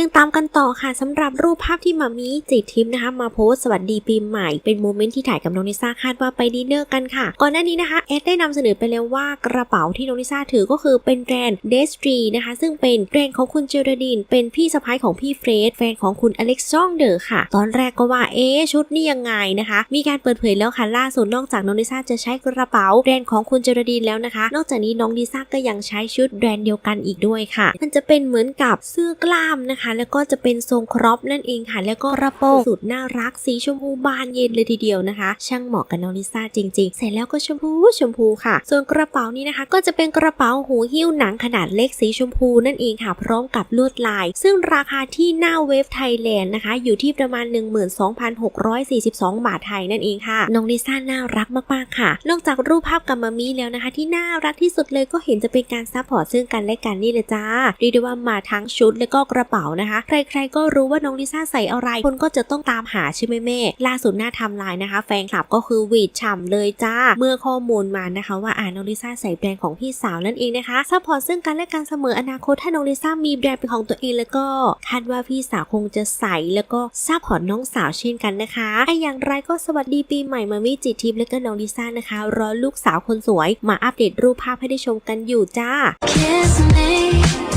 ยังตามกันต่อค่ะสำหรับรูปภาพที่มามีจิตทิพย์นะคะมาโพสสวัสดีปีใหม่ เป็นโมเมนต์ที่ถ่ายกับน้องลิซ่าคาดว่าไปดินเนอร์กันค่ะ ก่อนหน้านี้นะคะเอสได้นำเสนอไปแล้วว่ากระเป๋าที่น้องลิซ่าถือก็คือเป็นแบรนด์เดสตรีนะคะซึ่งเป็นแบรนด์ของคุณเจอร์ดิน เป็นพี่สะพ้ายของพี่เฟรดแฟนของคุณอเล็กซองเดอร์ค่ะ ตอนแรกก็ว่าเอ๊ชุดนี่ยังไงนะคะ มีการเปิดเผยแล้วค่ะล่าสุดนอกจากน้องลิซ่าจะใช้กระเป๋าแบรนด์ของคุณเจอร์ดินแล้วนะคะ นอกจากนี้น้องลิซ่าก็ยังใช้ชุดแบรนด์เดียวกันอีกด้วยค่ะ มันจะเป็นเหมือนกับเสื้อกล้ามนะคะแล้วก็จะเป็นทรงครอปนั่นเองค่ะ แล้วก็กระโปรงสุดน่ารักสีชมพูบานเย็นเลยทีเดียวนะคะ ช่างเหมาะกับน้องลิซ่าจริง ๆ เสร็จแล้วก็ชมพูชมพูค่ะ ส่วนกระเป๋านี้นะคะ ก็จะเป็นกระเป๋าหูหิ้วหนังขนาดเล็กสีชมพูนั่นเองค่ะ พร้อมกับลวดลาย ซึ่งราคาที่หน้าเว็บไทยแลนด์นะคะ อยู่ที่ประมาณ 12,642 บาทไทยนั่นเองค่ะ น้องลิซ่าน่ารักมากๆค่ะ นอกจากรูปภาพกับมามีแล้วนะคะ ที่น่ารักที่สุดเลยก็เห็นจะเป็นการซัพพอร์ตซึ่งกันและกันนี่เลยจ้าเรียกได้ว่ามาทั้งชุดและก็กระเป๋านะคะ ใครๆก็รู้ว่าน้องลิซ่าใส่อะไร คนก็จะต้องตามหาใช่ไหมแม่ ล่าสุดหน้าทำลายนะคะ แฟนคลับก็คือวีดฉ่ำเลยจ้า เมื่อข้อมูลมานะคะ ว่าอ่าน้องลิซ่าใส่แบรนด์ของพี่สาวนั่นเองนะคะซัพพอร์ตซึ่งกันและกันเสมออนาคตถ้าน้องลิซ่ามีแบรนด์เป็นของตัวเองแล้วก็คาดว่าพี่สาวคงจะใส่แล้วก็ซัพพอร์ตน้องสาวเช่นกันนะคะไออย่างไรก็สวัสดีปีใหม่มามิจิทิพย์และก็น้องลิซ่านะคะรอลูกสาวคนสวย มาอัปเดตรูปภาพให้ได้ชมกันอยู่จ้า Kiss me